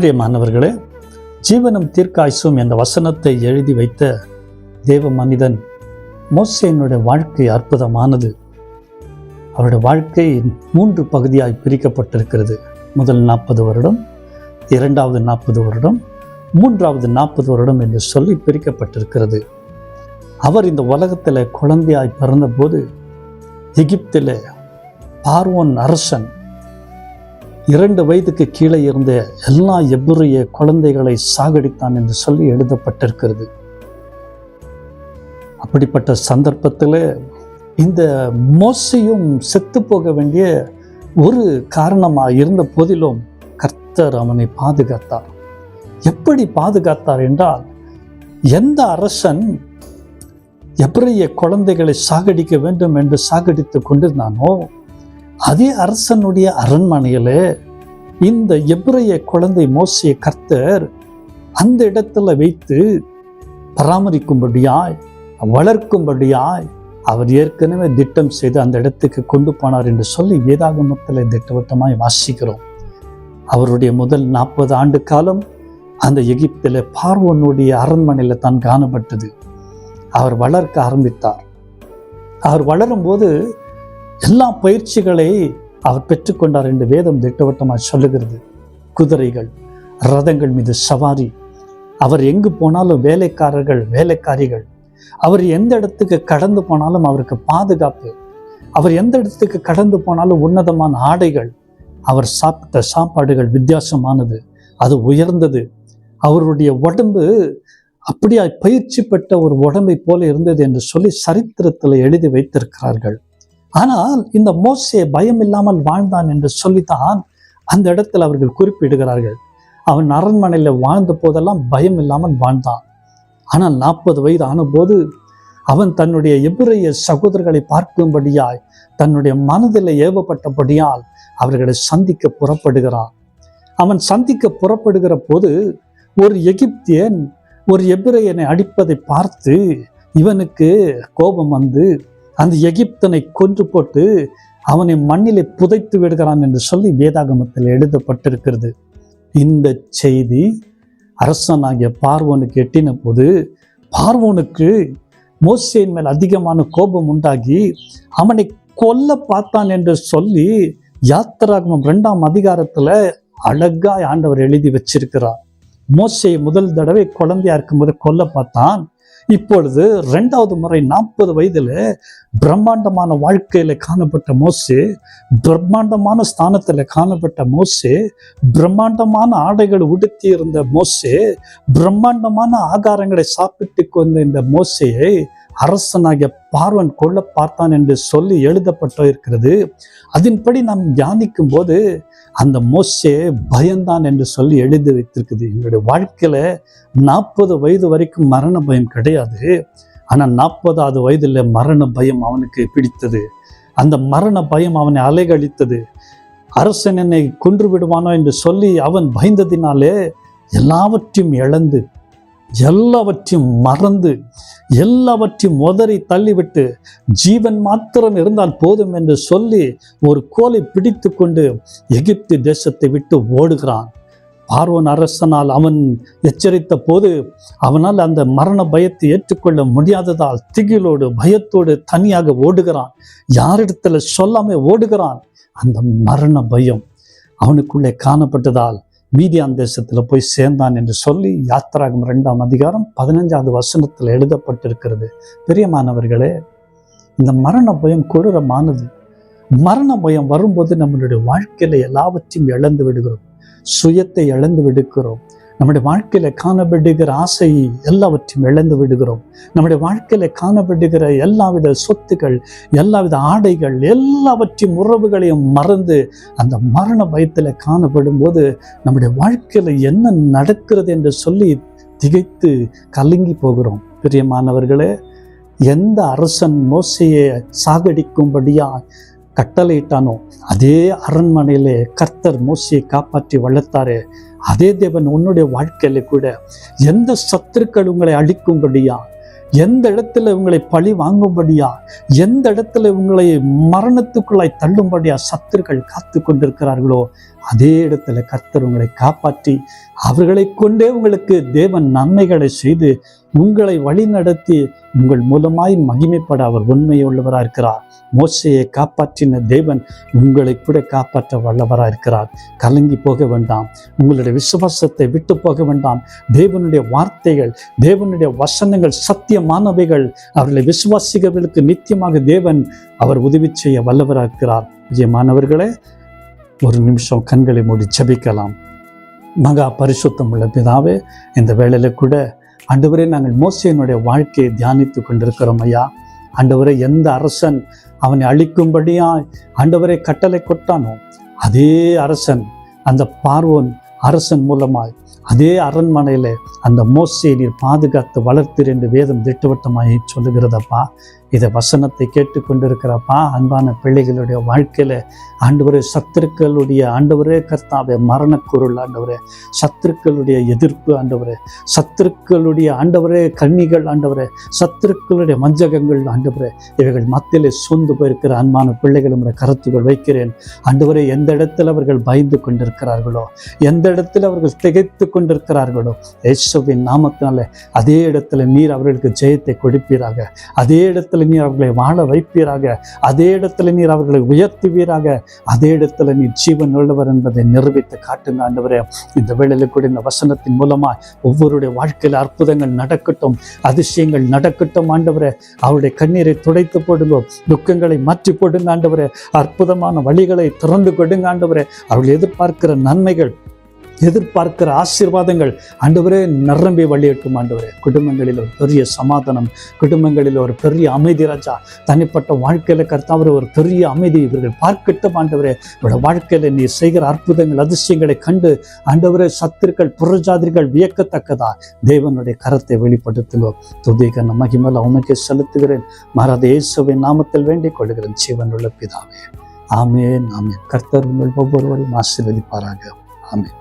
பிரியமானவர்களே ஜீவனம் தீர்க்காயுசும் என்ற வசனத்தை எழுதி வைத்த தேவ மனிதன் மோசேனுடைய வாழ்க்கை அற்புதமானது. அவருடைய வாழ்க்கை மூன்று பகுதியாய் பிரிக்கப்பட்டிருக்கிறது. முதல் நாற்பது வருடம் இரண்டாவது நாற்பது வருடம் மூன்றாவது நாற்பது வருடம் என்று சொல்லி பிரிக்கப்பட்டிருக்கிறது. அவர் இந்த உலகத்தில் குழந்தையாய் பிறந்தபோது எகிப்தில் பார்வோன் அரசன் இரண்டு வயதுக்கு கீழே இருந்த எல்லா எபிரிய குழந்தைகளை சாகடித்தான் என்று சொல்லி எழுதப்பட்டிருக்கிறது. அப்படிப்பட்ட சந்தர்ப்பத்தில் இந்த மோசையும் செத்து போக வேண்டிய ஒரு காரணமாக இருந்த போதிலும் கர்த்தர் அவனை பாதுகாத்தார். எப்படி பாதுகாத்தார் என்றால் எந்த அரசன் எபிரிய குழந்தைகளை சாகடிக்க வேண்டும் என்று சாகடித்து கொண்டிருந்தானோ அதே அரசனுடைய அரண்மனையில் இந்த எப்ரைய குழந்தை மோசிய கர்த்தர் அந்த இடத்துல வைத்து பராமரிக்கும்படியாய் வளர்க்கும்படியாய் அவர் ஏற்கனவே திட்டம் செய்து அந்த இடத்துக்கு கொண்டு போனார் என்று சொல்லி வேதாகமத்தில் திட்டவட்டமாய் வாசிக்கிறோம். அவருடைய முதல் நாற்பது ஆண்டு காலம் அந்த எகிப்தில் பார்வனுடைய அரண்மனையில் தான் காணப்பட்டது. அவர் வளர்க்க ஆரம்பித்தார். அவர் வளரும்போது எல்லா பயிற்சிகளை அவர் பெற்றுக்கொண்டார் என்று வேதம் திட்டவட்டமாக சொல்லுகிறது. குதிரைகள் ரதங்கள் மீது சவாரி. அவர் எங்கு போனாலும் வேலைக்காரர்கள் வேலைக்காரிகள். அவர் எந்த இடத்துக்கு கடந்து போனாலும் அவருக்கு பாதுகாப்பு. அவர் எந்த இடத்துக்கு கடந்து போனாலும் உன்னதமான ஆடைகள். அவர் சாப்பிட்ட சாப்பாடுகள் வித்தியாசமானது. அது உயர்ந்தது. அவருடைய உடம்பு அப்படியா பயிற்சி பெற்ற ஒரு உடம்பை போல இருந்தது என்று சொல்லி சரித்திரத்தில் எழுதி வைத்திருக்கிறார்கள். ஆனால் இந்த மோசே பயம் இல்லாமல் வாழ்ந்தான் என்று சொல்லித்தான் அந்த இடத்தில் அவர்கள் குறிப்பிடுகிறார்கள். அவன் அரண்மனையில் வாழ்ந்த போதெல்லாம் பயம் இல்லாமல் வாழ்ந்தான். ஆனால் நாற்பது வயது ஆனபோது அவன் தன்னுடைய எபிரைய சகோதரர்களை பார்க்கும்படியாய் தன்னுடைய மனதில் ஏவப்பட்டபடியால் அவர்களை சந்திக்க புறப்படுகிறான். அவன் சந்திக்க புறப்படுகிற போது ஒரு எகிப்தியன் ஒரு எபிரையனை அடிப்பதை பார்த்து இவனுக்கு கோபம் வந்து அந்த எகிப்தனை கொன்று போட்டு அவனை மண்ணிலே புதைத்து விடுகிறான் என்று சொல்லி வேதாகமத்தில் எழுதப்பட்டிருக்கிறது. இந்த செய்தி அரசனாகிய பார்வோனுக்கு எட்டின போது பார்வோனுக்கு மோசையின் மேல் அதிகமான கோபம் உண்டாகி அவனை கொல்ல பார்த்தான் என்று சொல்லி யாத்திராகமம் ரெண்டாம் அதிகாரத்தில் அழகாய் ஆண்டவர் எழுதி வச்சிருக்கிறார். மோசையை முதல் தடவை குழந்தையா இருக்கும்போது கொல்ல பார்த்தான். இப்பொழுது ரெண்டாவது முறை நாற்பது வயதில் பிரம்மாண்டமான வாழ்க்கையில் காணப்பட்ட மோசு பிரம்மாண்டமான ஸ்தானத்தில் காணப்பட்ட மோசே பிரம்மாண்டமான ஆடைகள் உடுத்தி இருந்த மோசே பிரம்மாண்டமான ஆகாரங்களை சாப்பிட்டு கொண்ட இந்த மோசையை அரசனாகிய பார்வன் கொள்ள பார்த்தான் என்று சொல்லி எழுதப்பட்டு இருக்கிறது அதன்படி நாம் தியானிக்கும் போது அந்த மோசே பயந்தான் என்று சொல்லி எழுதி வைத்திருக்குது. எங்களுடைய வாழ்க்கையில் நாற்பது வயது வரைக்கும் மரண பயம் கிடையாது. ஆனால் நாற்பதாவது வயதில் மரண பயம் அவனுக்கு பிடித்தது. அந்த மரண பயம் அவனை அலைகழித்தது. அரசன் என்னை கொன்று விடுவானோ என்று சொல்லி அவன் பயந்ததினாலே எல்லாவற்றையும் இழந்து எல்லாவற்றையும் மறந்து எல்லாவற்றையும் உதறி தள்ளிவிட்டு ஜீவன் மாத்திரம் இருந்தால் போதும் என்று சொல்லி ஒரு கோலை பிடித்து கொண்டு எகிப்து தேசத்தை விட்டு ஓடுகிறான். பார்வன் அரசனால் அவன் எச்சரித்த போது அவனால் அந்த மரண பயத்தை ஏற்றுக்கொள்ள முடியாததால் திகிலோடு பயத்தோடு தனியாக ஓடுகிறான். யாரிடத்துல சொல்லாமல் ஓடுகிறான். அந்த மரண பயம் அவனுக்குள்ளே காணப்பட்டதால் மீதியான் தேசத்தில் போய் சேர்ந்தான் என்று சொல்லி யாத்திராகம் ரெண்டாம் அதிகாரம் பதினஞ்சாவது வசனத்தில் எழுதப்பட்டிருக்கிறது. பெரியமானவர்களே இந்த மரண பயம் கொடூரமானது. மரண பயம் வரும்போது நம்மளுடைய வாழ்க்கையில எல்லாவற்றையும் இழந்து விடுகிறோம். சுயத்தை இழந்து விடுகிறோம் நம்முடைய வாழ்க்கையில காணப்படுகிற ஆசை எல்லாவற்றையும் இழந்து விடுகிறோம். நம்முடைய வாழ்க்கையில காணப்படுகிற எல்லாவித சொத்துக்கள் எல்லாவித ஆடைகள் எல்லாவற்றையும் உறவுகளையும் மறந்து அந்த மரண பயத்தில் காணப்படும் போது நம்முடைய வாழ்க்கையில என்ன நடக்கிறது என்று சொல்லி திகைத்து கலங்கி போகிறோம். பிரியமானவர்களே எந்த அரசன் மோசையை சாகடிக்கும்படியா கட்டளையிட்டானோ? அதே அரண்மனையிலே கர்த்தர் மோசியை காப்பாற்றி வளர்த்தாரு. அதே தேவன் உன்னுடைய வாழ்க்கையில கூட எந்த சத்துருக்கள் உங்களை அழிக்கும்படியா? எந்த இடத்துல உங்களை பழி வாங்கும்படியா? எந்த இடத்துல உங்களை மரணத்துக்குள்ளாய் தள்ளும்படியா சத்துருக்கள் காத்து கொண்டிருக்கிறார்களோ அதே இடத்துல கர்த்தர் உங்களை காப்பாற்றி அவர்களை கொண்டே உங்களுக்கு தேவன் நன்மைகளை செய்து உங்களை வழிநடத்தி உங்கள் மூலமாய் மகிமைப்பட அவர் உண்மையுள்ளவராக இருக்கிறார். மோசையை காப்பாற்றின தேவன் உங்களை கூட காப்பாற்ற வல்லவராக இருக்கிறார். கலங்கி போக வேண்டாம். உங்களுடைய விசுவாசத்தை விட்டு போக வேண்டாம். தேவனுடைய வார்த்தைகள் தேவனுடைய வசனங்கள் சத்தியமானவைகள் அவர்களை விசுவாசிகர்களுக்கு நித்தியமாக தேவன் அவர் உதவி செய்ய வல்லவராக இருக்கிறார். விஜயமானவர்களே ஒரு நிமிஷம் கண்களை மூடி ஜபிக்கலாம். மகா பரிசுத்தம் உள்ள பிதாவே இந்த வேளையில கூட ஆண்டவரே நாங்கள் மோசையினுடைய வாழ்க்கையை தியானித்து கொண்டிருக்கிறோம் ஐயா. ஆண்டவரே எந்த அரசன் அவனை அழிக்கும்படியா ஆண்டவரை கட்டளை கொட்டானோ அதே அரசன் அந்த பார்வன் அரசன் மூலமாய் அதே அரண்மனையில அந்த மோசையை நீர் பாதுகாத்து வளர்த்தீர் என்று வேதம் திட்டவட்டமாய் சொல்லுகிறதப்பா. இதை வசனத்தை கேட்டுக்கொண்டிருக்கிறப்பா அன்பான பிள்ளைகளுடைய வாழ்க்கையில. ஆண்டவரே சத்துருக்களுடைய ஆண்டவரே கர்த்தாவே மரணக்குருள் ஆண்டவரே. சத்துருக்களுடைய எதிர்ப்பு ஆண்டவரே. சத்துருக்களுடைய ஆண்டவரே கன்னிகள் ஆண்டவரே. சத்துருக்களுடைய மஞ்சகங்கள் ஆண்டவரே. இவைகள் மத்தியிலே சூழ்ந்து போயிருக்கிற அன்பான பிள்ளைகள் உடைய கருத்துக்கள் வைக்கிறேன். ஆண்டவரே எந்த இடத்துல அவர்கள் பயந்து கொண்டிருக்கிறார்களோ எந்த இடத்துல அவர்கள் திகைத்து கொண்டிருக்கிறார்களோ இயேசுவின் நாமத்தினால அதே இடத்துல நீர் அவர்களுக்கு ஜெயத்தை கொடுப்பீராக. அதே இடத்துல நீர் அவர்களை வாழ வைப்பீராக. அதே இடத்துல நீர் அவர்களை உயர்த்துவீராக. அதே இடத்துல நீர் ஜீவன் உள்ளவர் என்பதை நிரூபித்து காட்டுங்க ஆண்டவரே. இந்த வேளையில் கூட இந்த வசனத்தின் மூலமா ஒவ்வொருடைய வாழ்க்கையில் அற்புதங்கள் நடக்கட்டும் அதிசயங்கள் நடக்கட்டும் ஆண்டவரே. அவருடைய கண்ணீரை துடைத்து போடுங்க துக்கங்களை மாற்றி போடுங்க ஆண்டவரே. அற்புதமான வழிகளை திறந்து கொடுங்க ஆண்டவரே. அவர்கள் எதிர்பார்க்கிற நன்மைகள் எதிர்பார்க்கிற ஆசீர்வாதங்கள். ஆண்டவரே நிரம்பி வழியட்டும் ஆண்டவரே. குடும்பங்களில் ஒரு பெரிய சமாதானம் குடும்பங்களில் ஒரு பெரிய அமைதி ராஜா. தனிப்பட்ட வாழ்க்கையில கர்த்தாவரே ஒரு பெரிய அமைதி இவர்கள் பார்க்கட்டும் ஆண்டவரே. இவரோட வாழ்க்கையில நீ செய்கிற அற்புதங்கள் அதிசயங்களை கண்டு ஆண்டவரே சத்துருக்கள் புறஜாதிகள் வியக்கத்தக்கதா? தேவனுடைய கரத்தை வெளிப்படுத்துவோம். துதிக மகிமல் அவனுக்கு செலுத்துகிறேன். மாறாத இயேசுவின் நாமத்தில் வேண்டிக் கொள்கிறேன். சிவனுள்ள பிதாவே. ஆமேன் ஆமேன். கர்த்தர் உங்கள் ஒவ்வொருவரையும் ஆசீர்வதிப்பாராக. ஆமேன்.